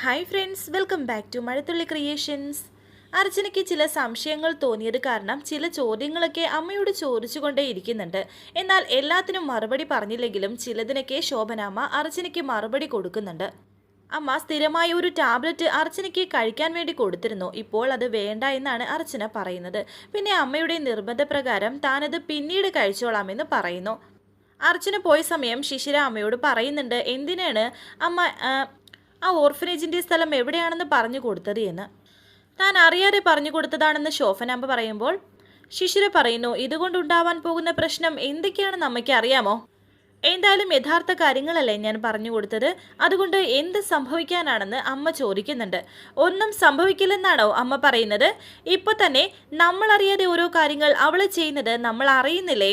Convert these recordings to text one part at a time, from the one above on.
Hi friends welcome back to Mazhathulli creations അർച്ചനയ്ക്ക് ചില സംശയങ്ങൾ തോന്നിയത് കാരണം ചില ചോദ്യങ്ങളൊക്കെ അമ്മയോട് ചോദിച്ചുകൊണ്ടേ ഇരിക്കുന്നുണ്ട്. എന്നാൽ എല്ലാത്തിനും മറുപടി പറഞ്ഞില്ലെങ്കിലും ചിലതിനൊക്കെ ശോഭനാമ്മ അർച്ചനയ്ക്ക് മറുപടി കൊടുക്കുന്നുണ്ട്. അമ്മ സ്ഥിരമായ ഒരു ടാബ്ലറ്റ് അർച്ചനയ്ക്ക് കഴിക്കാൻ വേണ്ടി കൊടുത്തിരുന്നു. ഇപ്പോൾ അത് വേണ്ട എന്നാണ് അർച്ചന പറയുന്നത്. പിന്നെ അമ്മയുടെ നിർബന്ധപ്രകാരം താനത് പിന്നീട് കഴിച്ചോളാമെന്ന് പറയുന്നു. അർച്ചന പോയ സമയം ശിശിര അമ്മയോട് പറയുന്നുണ്ട് എന്തിനാണ്? അമ്മ ആ, ഓർഫനേജിന്റെ സ്ഥലം എവിടെയാണെന്ന് പറഞ്ഞു കൊടുത്തത് എന്ന്. താൻ അറിയാതെ പറഞ്ഞു കൊടുത്തതാണെന്ന് ശോഭനാമ്പ പറയുമ്പോൾ ശിശിര പറയുന്നു ഇതുകൊണ്ടുണ്ടാവാൻ പോകുന്ന പ്രശ്നം എന്തൊക്കെയാണെന്ന് അമ്മയ്ക്ക് അറിയാമോ? എന്തായാലും യഥാർത്ഥ കാര്യങ്ങളല്ലേ ഞാൻ പറഞ്ഞു കൊടുത്തത്. അതുകൊണ്ട് എന്ത് സംഭവിക്കാനാണെന്ന് അമ്മ ചോദിക്കുന്നുണ്ട്. ഒന്നും സംഭവിക്കില്ലെന്നാണോ അമ്മ പറയുന്നത്? ഇപ്പൊ തന്നെ നമ്മളറിയാതെ ഓരോ കാര്യങ്ങൾ അവൾ ചെയ്യുന്നത് നമ്മൾ അറിയുന്നില്ലേ?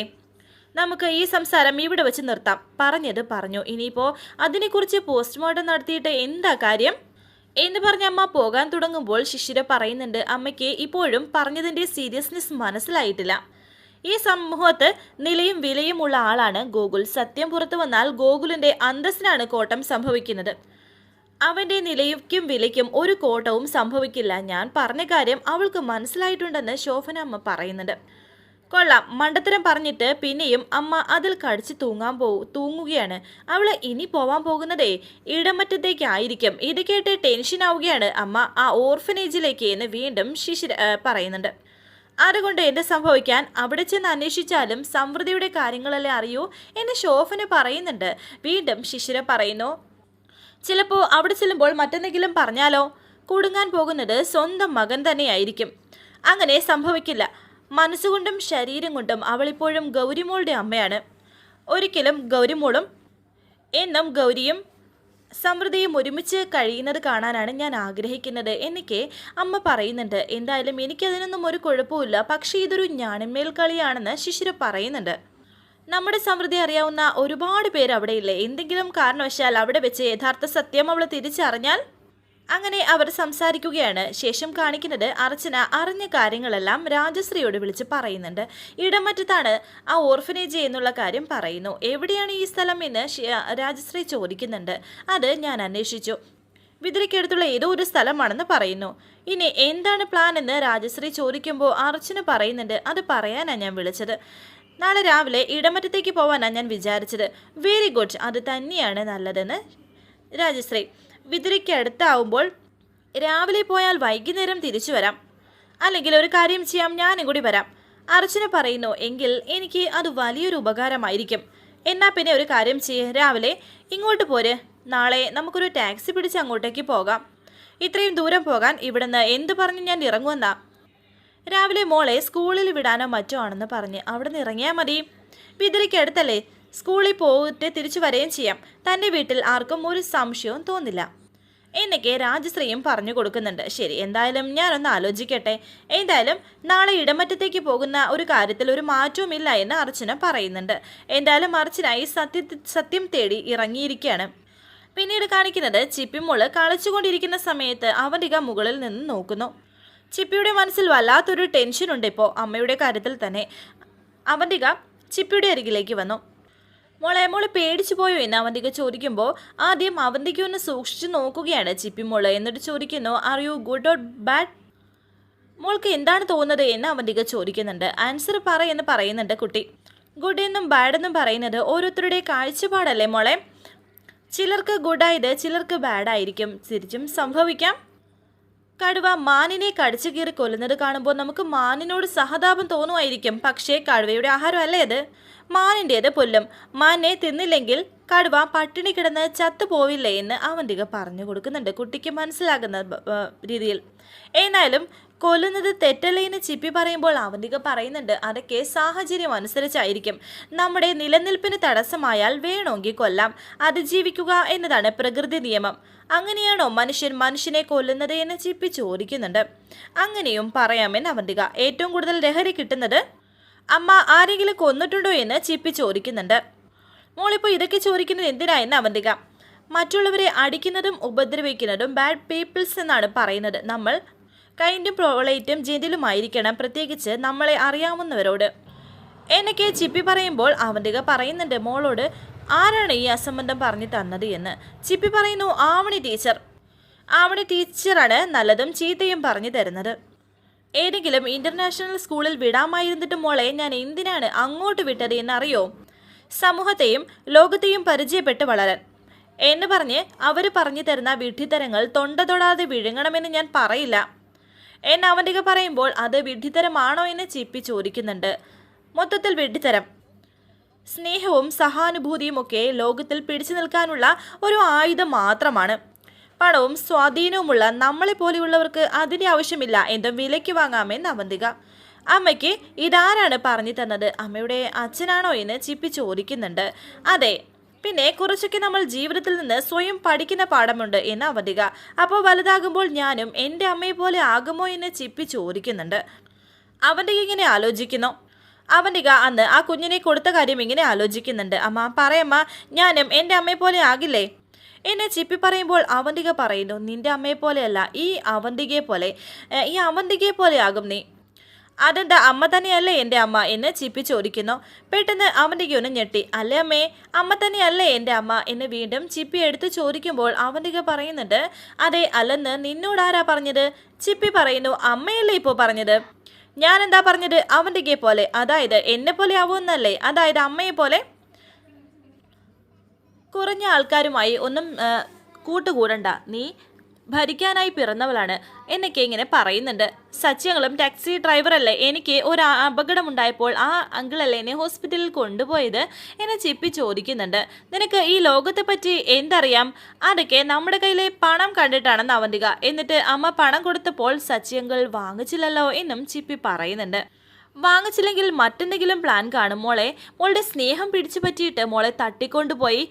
നമുക്ക് ഈ സംസാരം ഇവിടെ വെച്ച് നിർത്താം. പറഞ്ഞത് പറഞ്ഞു. ഇനിയിപ്പോൾ അതിനെക്കുറിച്ച് പോസ്റ്റ്മോർട്ടം നടത്തിയിട്ട് എന്താ കാര്യം? എന്ന് പറഞ്ഞ അമ്മ പോകാൻ തുടങ്ങുമ്പോൾ ശിശിര പറയുന്നുണ്ട് അമ്മയ്ക്ക് ഇപ്പോഴും പറഞ്ഞതിന്റെ സീരിയസ്നെസ് മനസ്സിലായിട്ടില്ല. ഈ സമൂഹത്ത് നിലയും വിലയും ഉള്ള ആളാണ് ഗോകുൽ. സത്യം പുറത്തു വന്നാൽ ഗോകുലിന്റെ അന്തസ്സിനാണ് കോട്ടം സംഭവിക്കുന്നത്. അവന്റെ നിലയ്ക്കും വിലയ്ക്കും ഒരു കോട്ടവും സംഭവിക്കില്ല. ഞാൻ പറഞ്ഞ കാര്യം അവൾക്ക് മനസ്സിലായിട്ടുണ്ടെന്ന് ശോഭന അമ്മ പറയുന്നുണ്ട്. കൊള്ളാം. മണ്ടത്തരം പറഞ്ഞിട്ട് പിന്നെയും അമ്മ അതിൽ കടിച്ച് തൂങ്ങാൻ പോ തൂങ്ങുകയാണ്. അവൾ ഇനി പോവാൻ പോകുന്നതേ ഇടമറ്റത്തേക്കായിരിക്കും. ഇത് കേട്ട് ടെൻഷൻ ആവുകയാണ് അമ്മ. ആ ഓർഫനേജിലേക്ക് എന്ന് വീണ്ടും ശിശിര പറയുന്നുണ്ട്. അതുകൊണ്ട് എന്ത് സംഭവിക്കാൻ? അവിടെ ചെന്ന് അന്വേഷിച്ചാലും സമൃദ്ധിയുടെ കാര്യങ്ങളല്ലേ അറിയൂ എന്ന് ശോഭന പറയുന്നുണ്ട്. വീണ്ടും ശിശിര പറയുന്നു ചിലപ്പോൾ അവിടെ ചെല്ലുമ്പോൾ മറ്റെന്തെങ്കിലും പറഞ്ഞാലോ? കുടുങ്ങാൻ പോകുന്നത് സ്വന്തം മകൻ തന്നെയായിരിക്കും. അങ്ങനെ സംഭവിക്കില്ല. മനസ്സുകൊണ്ടും ശരീരം കൊണ്ടും അവളിപ്പോഴും ഗൗരിമോളുടെ അമ്മയാണ്. ഒരിക്കലും ഗൗരിമോളും എന്നും ഗൗരിയും സമൃദ്ധിയും ഒരുമിച്ച് കഴിയുന്നത് കാണാനാണ് ഞാൻ ആഗ്രഹിക്കുന്നത് എന്നൊക്കെ അമ്മ പറയുന്നുണ്ട്. എന്തായാലും എനിക്കതിനൊന്നും ഒരു കുഴപ്പമില്ല പക്ഷേ ഇതൊരു ഞാണിന്മേൽ കളിയാണെന്ന് ശിശിര പറയുന്നുണ്ട്. നമ്മുടെ സമൃദ്ധി അറിയാവുന്ന ഒരുപാട് പേര് അവിടെയില്ലേ? എന്തെങ്കിലും കാരണവശാൽ അവിടെ വെച്ച് യഥാർത്ഥ സത്യം അവൾ തിരിച്ചറിഞ്ഞാൽ അങ്ങനെ അവർ സംസാരിക്കുകയാണ്. ശേഷം കാണിക്കുന്നത് അർച്ചന അറിഞ്ഞ കാര്യങ്ങളെല്ലാം രാജശ്രീയോട് വിളിച്ച് പറയുന്നുണ്ട്. ഇടമറ്റത്താണ് ആ ഓർഫനേജ് എന്നുള്ള കാര്യം പറയുന്നു. എവിടെയാണ് ഈ സ്ഥലം എന്ന് രാജശ്രീ ചോദിക്കുന്നുണ്ട്. അത് ഞാൻ അന്വേഷിച്ചു. വിതിരയ്ക്കടുത്തുള്ള ഏതോ ഒരു സ്ഥലമാണെന്ന് പറയുന്നു. ഇനി എന്താണ് പ്ലാൻ എന്ന് രാജശ്രീ ചോദിക്കുമ്പോൾ അർച്ചന പറയുന്നുണ്ട്. അത് പറയാനാണ് ഞാൻ വിളിച്ചത്. നാളെ രാവിലെ ഇടമറ്റത്തേക്ക് പോവാനാണ് ഞാൻ വിചാരിച്ചത്. വെരി ഗുഡ് അത് തന്നെയാണ് നല്ലതെന്ന് രാജശ്രീ. വിതിരയ്ക്ക് അടുത്താവുമ്പോൾ രാവിലെ പോയാൽ വൈകുന്നേരം തിരിച്ചു വരാം. അല്ലെങ്കിൽ ഒരു കാര്യം ചെയ്യാം ഞാനും കൂടി വരാം. അർച്ചന പറയുന്നു എങ്കിൽ എനിക്ക് അത് വലിയൊരു ഉപകാരമായിരിക്കും. എന്നാ പിന്നെ ഒരു കാര്യം ചെയ്യ് രാവിലെ ഇങ്ങോട്ട് പോര്. നാളെ നമുക്കൊരു ടാക്സി പിടിച്ച് അങ്ങോട്ടേക്ക് പോകാം. ഇത്രയും ദൂരം പോകാൻ ഇവിടുന്ന് എന്ത് പറഞ്ഞ് ഞാൻ ഇറങ്ങുമെന്നാ? രാവിലെ മോളെ സ്കൂളിൽ വിടാനോ മറ്റോ ആണെന്ന് പറഞ്ഞ് അവിടെ നിന്ന് ഇറങ്ങിയാൽ മതി. വിതിരയ്ക്ക് അടുത്തല്ലേ സ്കൂളിൽ പോയിട്ട് തിരിച്ചു വരികയും ചെയ്യാം. തന്റെ വീട്ടിൽ ആർക്കും ഒരു സംശയവും തോന്നില്ല. എന്നൊക്കെ രാജശ്രീയും പറഞ്ഞു കൊടുക്കുന്നുണ്ട്. ശരി എന്തായാലും ഞാനൊന്ന് ആലോചിക്കട്ടെ. എന്തായാലും നാളെ ഇടമറ്റത്തേക്ക് പോകുന്ന ഒരു കാര്യത്തിൽ ഒരു മാറ്റവുമില്ല എന്ന് അർച്ചന പറയുന്നുണ്ട്. എന്തായാലും അർച്ചനായി സത്യ സത്യം തേടി ഇറങ്ങിയിരിക്കുകയാണ്. പിന്നീട് കാണിക്കുന്നത് ചിപ്പിമോൾ കളിച്ചുകൊണ്ടിരിക്കുന്ന സമയത്ത് അവന്റെ മുകളിൽ നിന്ന് നോക്കുന്നു. ചിപ്പിയുടെ മനസ്സിൽ വല്ലാത്തൊരു ടെൻഷനുണ്ട് ഇപ്പോൾ അമ്മയുടെ കാര്യത്തിൽ തന്നെ അവന്റെ ചിപ്പിയുടെ അരികിലേക്ക് വന്നു. മോളെ മോൾ പേടിച്ചു പോയോ? എന്ന് അവന്തിക ചോദിക്കുമ്പോൾ ആദ്യം അവന്തിക ഒന്ന് സൂക്ഷിച്ചു നോക്കുകയാണ് ചിപ്പി ചിപ്പിമോൾ എന്നിട്ട് ചോദിക്കുന്നു are you good or bad മോൾക്ക് എന്താണ് തോന്നുന്നത് എന്ന് അവന്തിക ചോദിക്കുന്നുണ്ട്. ആൻസർ പറയെന്ന് പറയുന്നുണ്ട് കുട്ടി. ഗുഡ് എന്നും ബാഡ് എന്നും പറയുന്നത് ഓരോരുത്തരുടെ കാഴ്ചപ്പാടല്ലേ മോളെ? ചിലർക്ക് ഗുഡായത് ചിലർക്ക് ബാഡായിരിക്കും തിരിച്ചും സംഭവിക്കാം. കടുവ മാനിനെ കടിച്ചു കീറി കൊല്ലുന്നത് കാണുമ്പോൾ നമുക്ക് മാനിനോട് സഹതാപം തോന്നുമായിരിക്കും. പക്ഷേ കടുവയുടെ ആഹാരമല്ലേ അത് മാനിന്റേത് പുല്ലും. മാനെ തിന്നില്ലെങ്കിൽ കടുവ പട്ടിണി കിടന്ന് ചത്തുപോവില്ലേ എന്ന് അവന്തിക പറഞ്ഞു കൊടുക്കുന്നുണ്ട് കുട്ടിക്ക് മനസ്സിലാകുന്ന രീതിയിൽ. ഏതായാലും കൊല്ലുന്നത് തെറ്റല്ലേന്ന് ചിപ്പി പറയുമ്പോൾ അവന്തിക പറയുന്നുണ്ട് അതൊക്കെ സാഹചര്യം അനുസരിച്ചായിരിക്കും. നമ്മുടെ നിലനിൽപ്പിന് തടസ്സമായാൽ വേണമെങ്കിൽ കൊല്ലാം. അതിജീവിക്കുക എന്നതാണ് പ്രകൃതി നിയമം. അങ്ങനെയാണോ മനുഷ്യൻ മനുഷ്യനെ കൊല്ലുന്നത് എന്ന് ചിപ്പി ചോദിക്കുന്നുണ്ട്. അങ്ങനെയും പറയാമെന്ന് അവന്തിക. ഏറ്റവും കൂടുതൽ ലഹരി കിട്ടുന്നത്? അമ്മ ആരെങ്കിലും കൊന്നിട്ടുണ്ടോ എന്ന് ചിപ്പി ചോദിക്കുന്നുണ്ട്. മോളിപ്പോൾ ഇതൊക്കെ ചോദിക്കുന്നത് എന്തിനാ എന്ന് അവന്തിക. മറ്റുള്ളവരെ അടിക്കുന്നതും ഉപദ്രവിക്കുന്നതും ബാഡ് പീപ്പിൾസ് എന്നാണ് പറയുന്നത്. നമ്മൾ കൈൻഡും പ്രോളൈറ്റും ജെന്റിലുമായിരിക്കണം പ്രത്യേകിച്ച് നമ്മളെ അറിയാവുന്നവരോട്. എന്നൊക്കെ ചിപ്പി പറയുമ്പോൾ അവന്റെ പറയുന്നുണ്ട് മോളോട് ആരാണ് ഈ അസംബന്ധം പറഞ്ഞു തന്നത് എന്ന്. ചിപ്പി പറയുന്നു ആവണി ടീച്ചർ. ആവണി ടീച്ചറാണ് നല്ലതും ചീത്തയും പറഞ്ഞു തരുന്നത്. ഏതെങ്കിലും ഇന്റർനാഷണൽ സ്കൂളിൽ വിടാമായിരുന്നിട്ട് മോളെ ഞാൻ എന്തിനാണ് അങ്ങോട്ട് വിട്ടത് എന്നറിയോ? സമൂഹത്തെയും ലോകത്തെയും പരിചയപ്പെട്ട് വളരാൻ. എന്ന് പറഞ്ഞ് അവർ പറഞ്ഞു തരുന്ന വിഡ്ഢിത്തരങ്ങൾ തൊണ്ട തൊടാതെ വിഴുങ്ങണമെന്ന് ഞാൻ പറയില്ല. എന്ന് അവന്തിക പറയുമ്പോൾ അത് വിഡ്ഢിത്തരമാണോ എന്ന് ചിപ്പി ചോദിക്കുന്നുണ്ട്. മൊത്തത്തിൽ വിഡ്ഢിത്തരം സ്നേഹവും സഹാനുഭൂതിയും ഒക്കെ ലോകത്തിൽ പിടിച്ചു നിൽക്കാനുള്ള ഒരു ആയുധം മാത്രമാണ്. പണവും സ്വാധീനവുമുള്ള നമ്മളെ പോലെയുള്ളവർക്ക് അതിന്റെ ആവശ്യമില്ല എന്തും വിലയ്ക്ക് വാങ്ങാമെന്ന് അവന്തിക. അമ്മയ്ക്ക് ഇതാരാണ് പറഞ്ഞു തന്നത്? അമ്മയുടെ അച്ഛനാണോ എന്ന് ചിപ്പി ചോദിക്കുന്നുണ്ട്. അതെ പിന്നെ കുറച്ചൊക്കെ നമ്മൾ ജീവിതത്തിൽ നിന്ന് സ്വയം പഠിക്കുന്ന പാഠമുണ്ട് എന്ന് അവധിക അപ്പോൾ വലുതാകുമ്പോൾ ഞാനും എന്റെ അമ്മയെ പോലെ ആകുമോ എന്ന് ചിപ്പി ചോദിക്കുന്നുണ്ട്. അവന്റെ ഇങ്ങനെ ആലോചിക്കുന്നു. അവന്റെ അന്ന് ആ കുഞ്ഞിനെ കൊടുത്ത കാര്യം ഇങ്ങനെ ആലോചിക്കുന്നുണ്ട്. അമ്മ പറയമ്മ ഞാനും എന്റെ അമ്മയെ പോലെ ആകില്ലേ? എന്നെ ചിപ്പി പറയുമ്പോൾ അവന്തിക പറയുന്നു നിന്റെ അമ്മയെ പോലെയല്ല ഈ അവന്തികയെ പോലെ ഈ അവന്തികയെ പോലെ ആകും നീ. അതെന്താ? അമ്മ തന്നെയല്ലേ എന്റെ അമ്മ എന്ന് ചിപ്പി ചോദിക്കുന്നു. പെട്ടെന്ന് അവന്റെ ഒന്ന് ഞെട്ടി. അല്ലേ അമ്മേ? അമ്മ തന്നെയല്ലേ എന്റെ അമ്മ എന്ന് വീണ്ടും ചിപ്പി എടുത്ത് ചോദിക്കുമ്പോൾ അവന്റെ പറയുന്നുണ്ട്. അതെ അല്ലെന്ന് നിന്നോടാരാ പറഞ്ഞത്? ചിപ്പി പറയുന്നു അമ്മയല്ലേ ഇപ്പോൾ പറഞ്ഞത്? ഞാൻ എന്താ പറഞ്ഞത്? അവന്റെ പോലെ. അതായത് എന്നെ പോലെ ആവുമെന്നല്ലേ? അതായത് അമ്മയെ പോലെ. കുറഞ്ഞ ആൾക്കാരുമായി ഒന്നും കൂട്ടുകൂടണ്ട. നീ ഭരിക്കാനായി പിറന്നവളാണ്. എന്നൊക്കെ ഇങ്ങനെ പറയുന്നുണ്ട്. സച്ചിയങ്ങളും ടാക്സി ഡ്രൈവറല്ലേ? എനിക്ക് ഒരു അപകടം അപകടമുണ്ടായപ്പോൾ ആ അങ്കിളല്ലേ എന്നെ ഹോസ്പിറ്റലിൽ കൊണ്ടുപോയത് എന്നെ ചിപ്പി ചോദിക്കുന്നുണ്ട്. നിനക്ക് ഈ ലോകത്തെ പറ്റി എന്തറിയാം? അതൊക്കെ നമ്മുടെ കയ്യിലെ പണം കണ്ടിട്ടാണെന്ന് അവന്തിക. എന്നിട്ട് അമ്മ പണം കൊടുത്തപ്പോൾ സച്ചിയങ്കൾ വാങ്ങിച്ചില്ലല്ലോ എന്നും ചിപ്പി പറയുന്നുണ്ട്. വാങ്ങിച്ചില്ലെങ്കിൽ മറ്റെന്തെങ്കിലും പ്ലാൻ കാണും. മോളെ മോളുടെ സ്നേഹം പിടിച്ചു പറ്റിയിട്ട് മോളെ തട്ടിക്കൊണ്ടുപോയി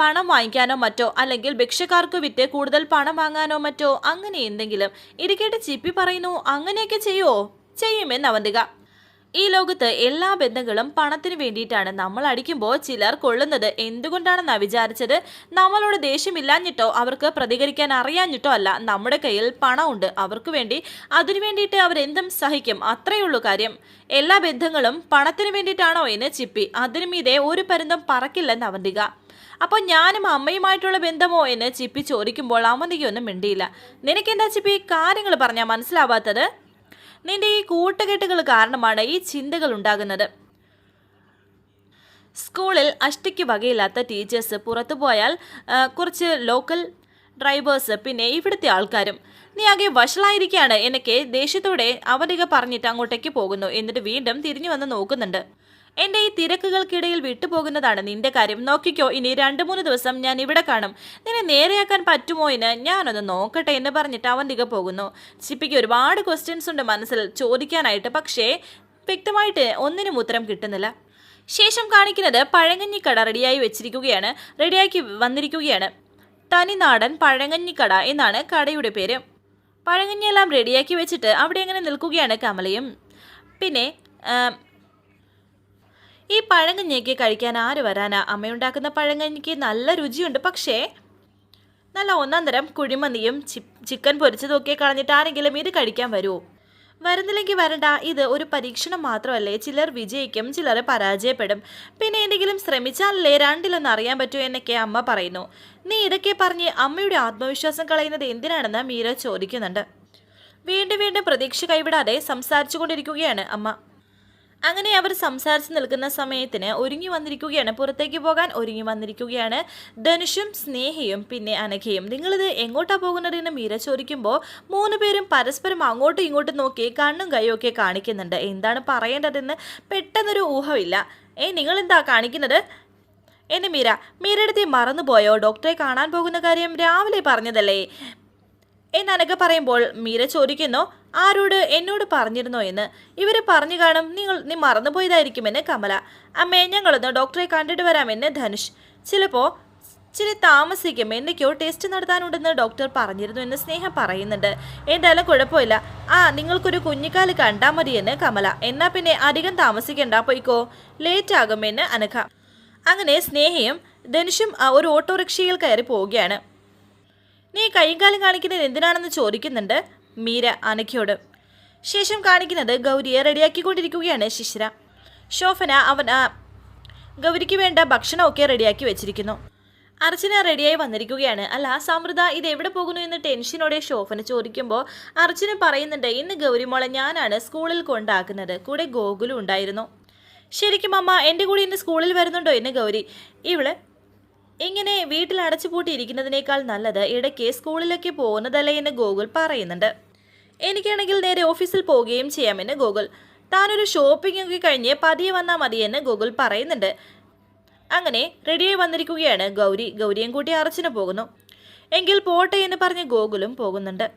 പണം വാങ്ങിക്കാനോ മറ്റോ അല്ലെങ്കിൽ ഭിക്ഷക്കാർക്ക് വിറ്റ് കൂടുതൽ പണം വാങ്ങാനോ മറ്റോ അങ്ങനെ എന്തെങ്കിലും. ഇരിക്കേട്ട് ചിപ്പി പറയുന്നു അങ്ങനെയൊക്കെ ചെയ്യുമോ ചെയ്യുമെന്ന് അവന്തിക. ഈ ലോകത്ത് എല്ലാ ബന്ധങ്ങളും പണത്തിന് വേണ്ടിയിട്ടാണ് നമ്മൾ അടിക്കുമ്പോൾ ചിലർ കൊള്ളുന്നത്. എന്തുകൊണ്ടാണെന്നാ വിചാരിച്ചത്? നമ്മളോട് ദേഷ്യമില്ലാഞ്ഞിട്ടോ അവർക്ക് പ്രതികരിക്കാൻ അറിയാഞ്ഞിട്ടോ അല്ല. നമ്മുടെ കയ്യിൽ പണമുണ്ട്. അവർക്ക് വേണ്ടി അതിനു വേണ്ടിയിട്ട് അവരെന്തും സഹിക്കും. അത്രയുള്ളൂ കാര്യം. എല്ലാ ബന്ധങ്ങളും പണത്തിന് വേണ്ടിയിട്ടാണോ എന്ന് ചിപ്പി. അതിനു മീതെ ഒരു പരുന്തം പറക്കില്ലെന്ന് അവന്തിക. അപ്പോൾ ഞാനും അമ്മയുമായിട്ടുള്ള ബന്ധമോ എന്ന് ചിപ്പി ചോദിക്കുമ്പോൾ അവന്തികയൊന്നും മിണ്ടിയില്ല. നിനക്കെന്താ ചിപ്പി കാര്യങ്ങൾ പറഞ്ഞാൽ മനസ്സിലാവാത്തത്? നിന്റെ ഈ കൂട്ടുകെട്ടുകൾ കാരണമാണ് ഈ ചിന്തകൾ ഉണ്ടാകുന്നത്. സ്കൂളിൽ അഷ്ടയ്ക്ക് വകയില്ലാത്ത ടീച്ചേഴ്സ് പുറത്തു പോയാൽ കുറച്ച് ലോക്കൽ ഡ്രൈവേഴ്സ് പിന്നെ ഇവിടുത്തെ ആൾക്കാരും നീ ആകെ വഷളായിരിക്കുകയാണ് എന്നൊക്കെ ദേഷ്യത്തോടെ അവധിക പറഞ്ഞിട്ട് അങ്ങോട്ടേക്ക് പോകുന്നു. എന്നിട്ട് വീണ്ടും തിരിഞ്ഞു വന്ന് നോക്കുന്നുണ്ട്. എന്റെ ഈ തിരക്കുകൾക്കിടയിൽ വിട്ടുപോകുന്നതാണ് നിന്റെ കാര്യം. നോക്കിക്കോ ഇനി രണ്ടു മൂന്ന് ദിവസം ഞാൻ ഇവിടെ കാണും. നിന്നെ നേരെയാക്കാൻ പറ്റുമോ എന്ന് ഞാനൊന്ന് നോക്കട്ടെ എന്ന് പറഞ്ഞിട്ട് അവൻ തിക പോകുന്നു. ചിപ്പിക്ക് ഒരുപാട് ക്വസ്റ്റ്യൻസ് ഉണ്ട് മനസ്സിൽ ചോദിക്കാനായിട്ട് പക്ഷേ വ്യക്തമായിട്ട് ഒന്നിനും ഉത്തരം കിട്ടുന്നില്ല. ശേഷം കാണിക്കുന്നത് പഴങ്ങഞ്ഞിക്കട റെഡിയായി വെച്ചിരിക്കുകയാണ് റെഡിയാക്കി വന്നിരിക്കുകയാണ്. തനിനാടൻ പഴങ്ങഞ്ഞിക്കട എന്നാണ് കടയുടെ പേര്. പഴങ്ങഞ്ഞിയെല്ലാം റെഡിയാക്കി വെച്ചിട്ട് അവിടെ അങ്ങനെ നിൽക്കുകയാണ് കമലയും. പിന്നെ ഈ പഴങ്കഞ്ഞിക്ക് കഴിക്കാൻ ആര് വരാനാ? അമ്മയുണ്ടാക്കുന്ന പഴങ്കഞ്ഞിക്ക് നല്ല രുചിയുണ്ട്. പക്ഷേ നല്ല ഒന്നാം തരം കുഴിമന്തിയും ചിക്കൻ പൊരിച്ചതൊക്കെ കളഞ്ഞിട്ട് ആരെങ്കിലും ഇത് കഴിക്കാൻ വരുമോ വരുന്നില്ലെങ്കിൽ വരണ്ട. ഇത് ഒരു പരീക്ഷണം മാത്രമല്ലേ? ചിലർ വിജയിക്കും ചിലർ പരാജയപ്പെടും. പിന്നെ എന്തെങ്കിലും ശ്രമിച്ചാലല്ലേ രണ്ടിലൊന്ന് അറിയാൻ പറ്റൂ എന്നൊക്കെ അമ്മ പറയുന്നു. നീ ഇതൊക്കെ പറഞ്ഞ് അമ്മയുടെ ആത്മവിശ്വാസം കളയുന്നത് എന്തിനാണെന്ന് മീര ചോദിക്കുന്നുണ്ട്. വീണ്ടും വീണ്ടും പ്രതീക്ഷ കൈവിടാതെ സംസാരിച്ചു കൊണ്ടിരിക്കുകയാണ് അമ്മ. അങ്ങനെ അവർ സംസാരിച്ച് നിൽക്കുന്ന സമയത്തിന് ഒരുങ്ങി വന്നിരിക്കുകയാണ്. പുറത്തേക്ക് പോകാൻ ഒരുങ്ങി വന്നിരിക്കുകയാണ്. ധനുഷും സ്നേഹയും പിന്നെ അനഘയും. നിങ്ങളിത് എങ്ങോട്ടാ പോകുന്നത് എന്ന് മീര ചോദിക്കുമ്പോൾ മൂന്ന് പേരും പരസ്പരം അങ്ങോട്ടും ഇങ്ങോട്ടും നോക്കി കണ്ണും കൈയും ഒക്കെ കാണിക്കുന്നുണ്ട്. എന്താണ് പറയേണ്ടതെന്ന് പെട്ടെന്നൊരു ഊഹമില്ല. ഏ നിങ്ങളെന്താ കാണിക്കുന്നത്? എന്നെ മീര മീരയുടെ മറന്നുപോയോ? ഡോക്ടറെ കാണാൻ പോകുന്ന കാര്യം രാവിലെ പറഞ്ഞതല്ലേ? എന്നനക പറയുമ്പോൾ മീര ചോദിക്കുന്നു ആരോട് എന്നോട് പറഞ്ഞിരുന്നോ എന്ന്? ഇവർ പറഞ്ഞു കാണും നിങ്ങൾ നീ മറന്നുപോയതായിരിക്കുമെന്ന് കമല. അമ്മേ ഞങ്ങളൊന്ന് ഡോക്ടറെ കണ്ടിട്ട് വരാമെന്ന് ധനുഷ്. ചിലപ്പോൾ ഇച്ചിരി താമസിക്കും എന്തൊക്കെയോ ടെസ്റ്റ് നടത്താനുണ്ടെന്ന് ഡോക്ടർ പറഞ്ഞിരുന്നു എന്ന് സ്നേഹം പറയുന്നുണ്ട്. എന്തായാലും കുഴപ്പമില്ല. ആ നിങ്ങൾക്കൊരു കുഞ്ഞിക്കാൽ കണ്ടാൽ മതിയെന്ന് കമല. എന്നാ പിന്നെ അധികം താമസിക്കണ്ട പോയിക്കോ. ലേറ്റ് ആകുമെന്ന് അനഘ. അങ്ങനെ സ്നേഹയും ധനുഷും ഒരു ഓട്ടോറിക്ഷയിൽ കയറി പോവുകയാണ്. നീ കൈയും കാലം കാണിക്കുന്നത് എന്തിനാണെന്ന് ചോദിക്കുന്നുണ്ട് മീര അനഘയോട്. ശേഷം കാണിക്കുന്നത് ഗൗരിയെ റെഡിയാക്കിക്കൊണ്ടിരിക്കുകയാണ് ശിശിര. ശോഭന അവൻ ഗൗരിക്ക് വേണ്ട ഭക്ഷണമൊക്കെ റെഡിയാക്കി വെച്ചിരിക്കുന്നു. അർച്ചന റെഡിയായി വന്നിരിക്കുകയാണ്. അല്ല സമൃദ്ധ ഇത് എവിടെ പോകുന്നു എന്ന് ടെൻഷനോടെ ശോഭന ചോദിക്കുമ്പോൾ അർച്ചന പറയുന്നുണ്ട് ഇന്ന് ഗൗരിമോളെ ഞാനാണ് സ്കൂളിൽ കൊണ്ടാക്കുന്നത്. കൂടെ ഗോകുലും ഉണ്ടായിരുന്നു. ശരിക്കും അമ്മ എന്റെ കൂടെ ഇന്ന് സ്കൂളിൽ വരുന്നുണ്ടോ എന്ന് ഗൗരി? ഇവൾ ഇങ്ങനെ വീട്ടിൽ അടച്ചുപൂട്ടിയിരിക്കുന്നതിനേക്കാൾ നല്ലത് ഇടയ്ക്ക് സ്കൂളിലേക്ക് പോകുന്നതല്ലേ എന്ന് ഗോകുൽ പറയുന്നുണ്ട്. എനിക്കാണെങ്കിൽ നേരെ ഓഫീസിൽ പോവുകയും ചെയ്യാമെന്ന് ഗോകുൽ. താനൊരു ഷോപ്പിംഗ് ഒക്കെ കഴിഞ്ഞ് പതിയെ വന്നാൽ മതിയെന്ന് ഗോകുൽ പറയുന്നുണ്ട്. അങ്ങനെ റെഡിയായി വന്നിരിക്കുകയാണ് ഗൗരി. ഗൗരിയും കൂട്ടി അർച്ചന പോകുന്നു. എങ്കിൽ പോട്ടെ എന്ന് പറഞ്ഞ് ഗോകുലും പോകുന്നുണ്ട്.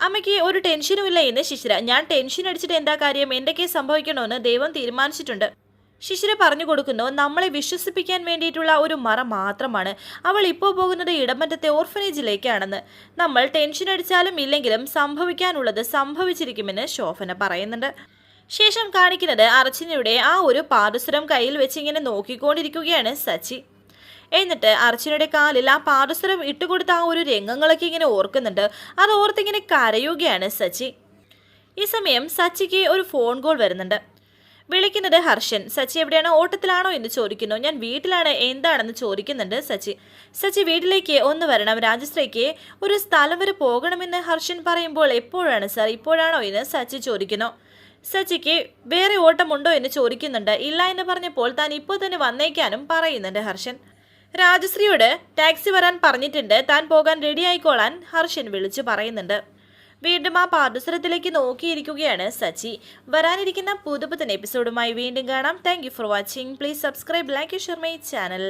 അമ്മയ്ക്ക് ഒരു ടെൻഷനുമില്ല എന്ന് ശിശിര. ഞാൻ ടെൻഷൻ അടിച്ചിട്ട് എന്താ കാര്യം? എന്തൊക്കെ സംഭവിക്കണമെന്ന് ദൈവം തീരുമാനിച്ചിട്ടുണ്ട്. ശിശിര പറഞ്ഞു കൊടുക്കുന്നു നമ്മളെ വിശ്വസിപ്പിക്കാൻ വേണ്ടിയിട്ടുള്ള ഒരു മറ മാത്രമാണ്. അവൾ ഇപ്പോൾ പോകുന്നത് ഇടമറ്റത്തെ ഓർഫനേജിലേക്കാണെന്ന്. നമ്മൾ ടെൻഷൻ അടിച്ചാലും ഇല്ലെങ്കിലും സംഭവിക്കാനുള്ളത് സംഭവിച്ചിരിക്കുമെന്ന് ശോഭന പറയുന്നുണ്ട്. ശേഷം കാണിക്കുന്നത് അർച്ചനയുടെ ആ ഒരു പാദസരം കയ്യിൽ വെച്ച് ഇങ്ങനെ നോക്കിക്കൊണ്ടിരിക്കുകയാണ് സച്ചി. എന്നിട്ട് അർച്ചനയുടെ കാലിൽ ആ പാദസരം ഇട്ടുകൊടുത്ത ആ ഒരു രംഗങ്ങളൊക്കെ ഇങ്ങനെ ഓർക്കുന്നുണ്ട്. അത് ഓർത്തിങ്ങനെ കരയുകയാണ് സച്ചി. ഈ സമയം സച്ചിക്ക് ഒരു ഫോൺ കോൾ വരുന്നുണ്ട്. വിളിക്കുന്നത് ഹർഷൻ. സച്ചി എവിടെയാണ്? ഓട്ടത്തിലാണോ എന്ന് ചോദിക്കുന്നു. ഞാൻ വീട്ടിലാണ്. എന്താണെന്ന് ചോദിക്കുന്നുണ്ട് സച്ചി. സച്ചി വീട്ടിലേക്ക് ഒന്ന് വരണം. രാജശ്രീക്ക് ഒരു സ്ഥലം വരെ പോകണമെന്ന് ഹർഷൻ പറയുമ്പോൾ എപ്പോഴാണ് സാർ? ഇപ്പോഴാണോ എന്ന് സച്ചി ചോദിക്കുന്നു. സച്ചിക്ക് വേറെ ഓട്ടമുണ്ടോ എന്ന് ചോദിക്കുന്നുണ്ട്. ഇല്ല എന്ന് പറഞ്ഞപ്പോൾ താൻ ഇപ്പോൾ തന്നെ വന്നേക്കാനും പറയുന്നുണ്ട് ഹർഷൻ. രാജശ്രീയോട് ടാക്സി വരാൻ പറഞ്ഞിട്ടുണ്ട്. താൻ പോകാൻ റെഡി ആയിക്കോളാൻ ഹർഷൻ വിളിച്ചു പറയുന്നുണ്ട്. വീണ്ടും ആ പാദസരത്തിലേക്ക് നോക്കിയിരിക്കുകയാണ് സച്ചി. വരാനിരിക്കുന്ന പുതുപുത്തൻ എപ്പിസോഡുമായി വീണ്ടും കാണാം. Thank for watching please subscribe like share my channel